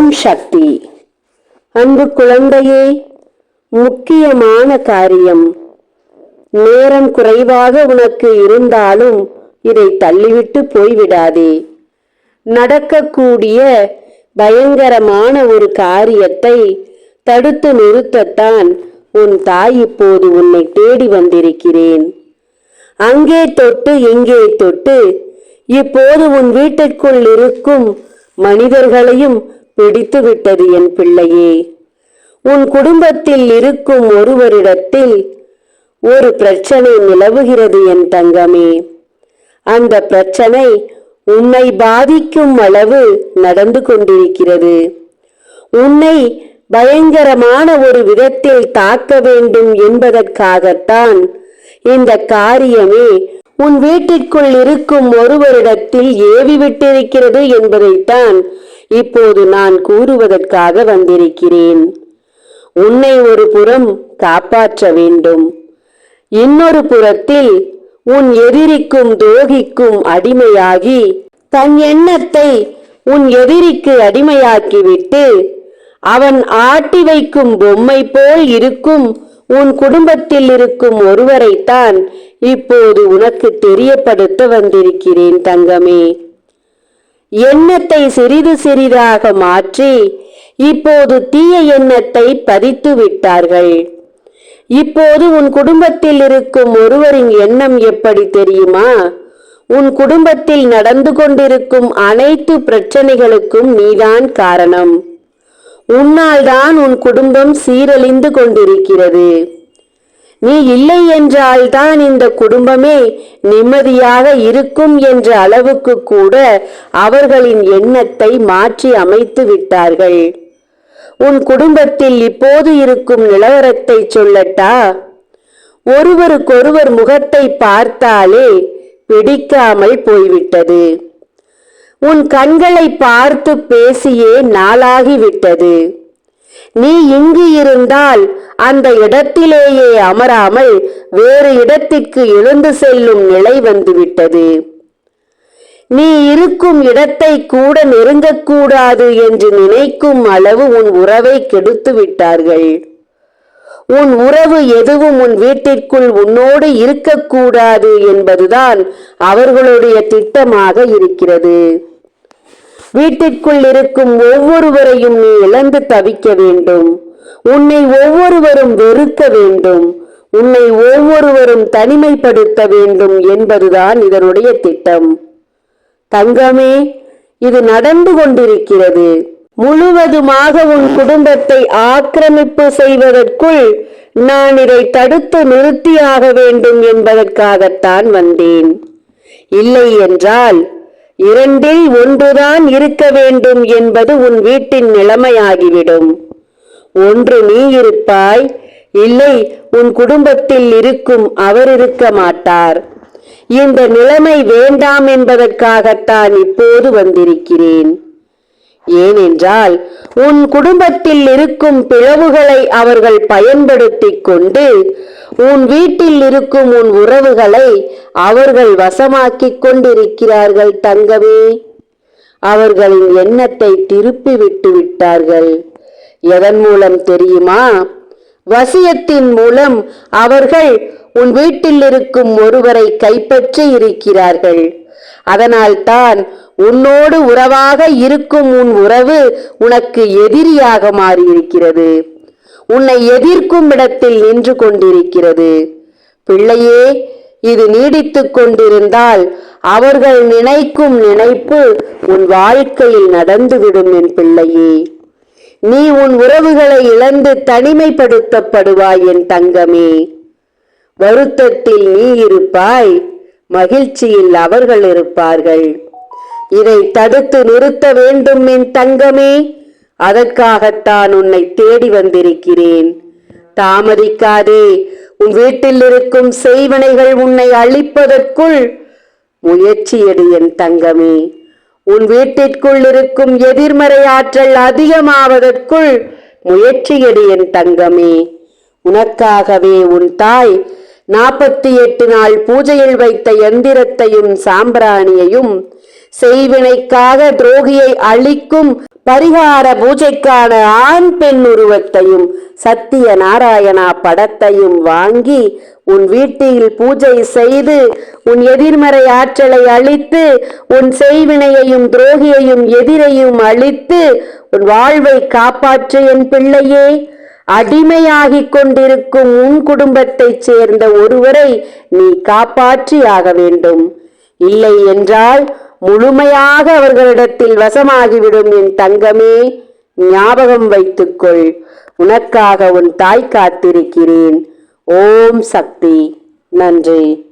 ஓம் சக்தி. அன்பு குழந்தையே முக்கியமான காரியம். நேரம் குறைவாக உனக்கு இருந்தாலும் இதை தள்ளிவிட்டு போய்விடாதே. நடக்கக்கூடிய பயங்கரமான ஒரு காரியத்தை தடுத்து நிறுத்தத்தான் உன் தாய் இப்போது உன்னை தேடி வந்திருக்கிறேன். அங்கே தொட்டு இங்கே தொட்டு இப்போது உன் வீட்டிற்குள் இருக்கும் மனிதர்களையும் பிடித்துவிட்டது என் பிள்ளையே. உன் குடும்பத்தில் இருக்கும் ஒருவரிடத்தில் ஒரு பிரச்சனை நிலவுகிறது என் தங்கமே. அந்த பிரச்சனை உன்னை பாதிக்கும் அளவு நடந்து கொண்டிருக்கிறது. உன்னை பயங்கரமான ஒரு விதத்தில் தாக்க வேண்டும் என்பதற்காகத்தான் இந்த காரியமே உன் வீட்டிற்குள் இருக்கும் ஒருவரிடத்தில் ஏவி விட்டிருக்கிறது என்பதைத்தான் இப்போது நான் கூறுவதற்காக வந்திருக்கிறேன். உன்னை ஒரு புறம் காப்பாற்ற வேண்டும். இன்னொரு புறத்தில் உன் எதிரிக்கும் துரோகிக்கும் அடிமையாகி தன் எண்ணத்தை உன் எதிரிக்கு அடிமையாக்கிவிட்டு அவன் ஆட்டி வைக்கும் பொம்மை போல் இருக்கும் உன் குடும்பத்தில் இருக்கும் ஒருவரைத்தான் இப்போது உனக்கு தெரியப்படுத்த வந்திருக்கிறேன் தங்கமே. எண்ணத்தை சிறிது சிறிதாக மாற்றி இப்போது தீய எண்ணத்தை பதித்து விட்டார்கள். இப்போது உன் குடும்பத்தில் இருக்கும் ஒருவரின் எண்ணம் எப்படி தெரியுமா? உன் குடும்பத்தில் நடந்து கொண்டிருக்கும் அனைத்து பிரச்சனைகளுக்கும் நீதான் காரணம். உன்னால் தான் உன் குடும்பம் சீரழிந்து கொண்டிருக்கிறது. நீ இல்லை என்றால்தான் இந்த குடும்பமே நிம்மதியாக இருக்கும் என்ற அளவுக்கு கூட அவர்களின் எண்ணத்தை மாற்றி அமைத்து விட்டார்கள். உன் குடும்பத்தில் இப்போது இருக்கும் நிலவரத்தை சொல்லட்டா? ஒருவருக்கொருவர் முகத்தை பார்த்தாலே பிடிக்காமல் போய்விட்டது. உன் கண்களை பார்த்து பேசியே நாளாகிவிட்டது. நீ இங்கு இருந்தால் அந்த இடத்திலேயே அமராமல் வேறு இடத்திற்கு எழுந்து செல்லும் நிலை வந்துவிட்டது. நீ இருக்கும் இடத்தை கூட நெருங்கக்கூடாது என்று நினைக்கும் அளவு உன் உறவை கெடுத்து விட்டார்கள். உன் உறவு எதுவும் உன் வீட்டிற்குள் உன்னோடு இருக்கக்கூடாது என்பதுதான் அவர்களுடைய திட்டமாக இருக்கிறது. வீட்டிற்குள் இருக்கும் ஒவ்வொருவரையும் நீ இழந்து தவிக்க வேண்டும். உன்னை ஒவ்வொருவரும் வெறுக்க வேண்டும். உன்னை ஒவ்வொருவரும் தனிமைப்படுத்த வேண்டும் என்பதுதான் இதனுடைய திட்டம். தங்கமே இது நடந்து கொண்டிருக்கிறது. முழுவதுமாக உன் குடும்பத்தை ஆக்கிரமிப்பு செய்வதற்குள் நான் இதை தடுத்து நிறுத்தியாக வேண்டும் என்பதற்காகத்தான் வந்தேன். இல்லை என்றால் இரண்டில் ஒன்றுதான் இருக்க வேண்டும் என்பது உன் வீட்டின் நிலைமையாகிவிடும். ஒன்று நீ இருப்பாய். இல்லை உன் குடும்பத்தில் இருக்கும் அவர் இருக்க மாட்டார். இந்த நிலைமை வேண்டாம் என்பதற்காகத்தான் இப்போது வந்திருக்கிறேன். ஏனென்றால் உன் குடும்பத்தில் இருக்கும் பிளவுகளை அவர்கள் பயன்படுத்திக் கொண்டு உன் வீட்டில் இருக்கும் உன் உறவுகளை அவர்கள் வசமாக்கிக் கொண்டிருக்கிறார்கள் தங்கமே. அவர்களின் எண்ணத்தை திருப்பி விட்டு விட்டார்கள். எதன் மூலம் தெரியுமா? வசியத்தின் மூலம் அவர்கள் உன் வீட்டில் இருக்கும் ஒருவரை கைப்பற்றி இருக்கிறார்கள். அதனால் தான் உன்னோடு உறவாக இருக்கும் உன் உறவு உனக்கு எதிரியாக மாறியிருக்கிறது. உன்னை எதிர்க்கும் இடத்தில் நின்று கொண்டிருக்கிறது. பிள்ளையே இது நீடித்து கொண்டிருந்தால் அவர்கள் நினைக்கும் நினைப்பு உன் வாழ்க்கையில் நடந்துவிடும் என் பிள்ளையே. நீ உன் உறவுகளை இழந்து தனிமைப்படுத்தப்படுவாய் என் தங்கமே. வருத்தத்தில் நீ இருப்பாய் மகிழ்ச்சியில் அவர்கள் இருப்பார்கள். இதை தடுத்து நிறுத்த வேண்டும் என் தங்கமே. அதற்காகத்தான் உன்னை தேடி வந்திருக்கிறேன். தாமதிக்காதே உன் வீட்டில் இருக்கும் செய்வனைகள் உன்னை அழிப்பதற்குள் முயற்சி எடு என் தங்கமே. உன் வீட்டிற்குள் இருக்கும் எதிர்மறை ஆற்றல் அதிகமாவதற்குள் முயற்சி எடு என் தங்கமே. உனக்காகவே உன் தாய் நாற்பத்தி எட்டு நாள் பூஜையில் வைத்த எந்திரத்தையும் சாம்பிராணியையும் செய்வினைக்காக துரோகியை அழிக்கும் பரிகார பூஜைக்கான ஆண் பெண் உருவத்தையும் சத்திய நாராயணா படத்தையும் வாங்கி உன் வீட்டில் பூஜை செய்து உன் எதிர்மறை ஆற்றலை அழித்து உன் செய்வினையையும் துரோகியையும் எதிரையும் அழித்து உன் வாழ்வை காப்பாற்று என் பிள்ளையே. அடிமையாகிக் கொண்டிருக்கும் உன் குடும்பத்தைச் சேர்ந்த ஒருவரை நீ காப்பாற்றியாக வேண்டும். இல்லை என்றால் முழுமையாக அவர்களிடத்தில் வசமாகிவிடும் என் தங்கமே ஞாபகம் வைத்துக்கொள். உனக்காக உன் தாய் காத்திருக்கிறேன். ஓம் சக்தி. நன்றி.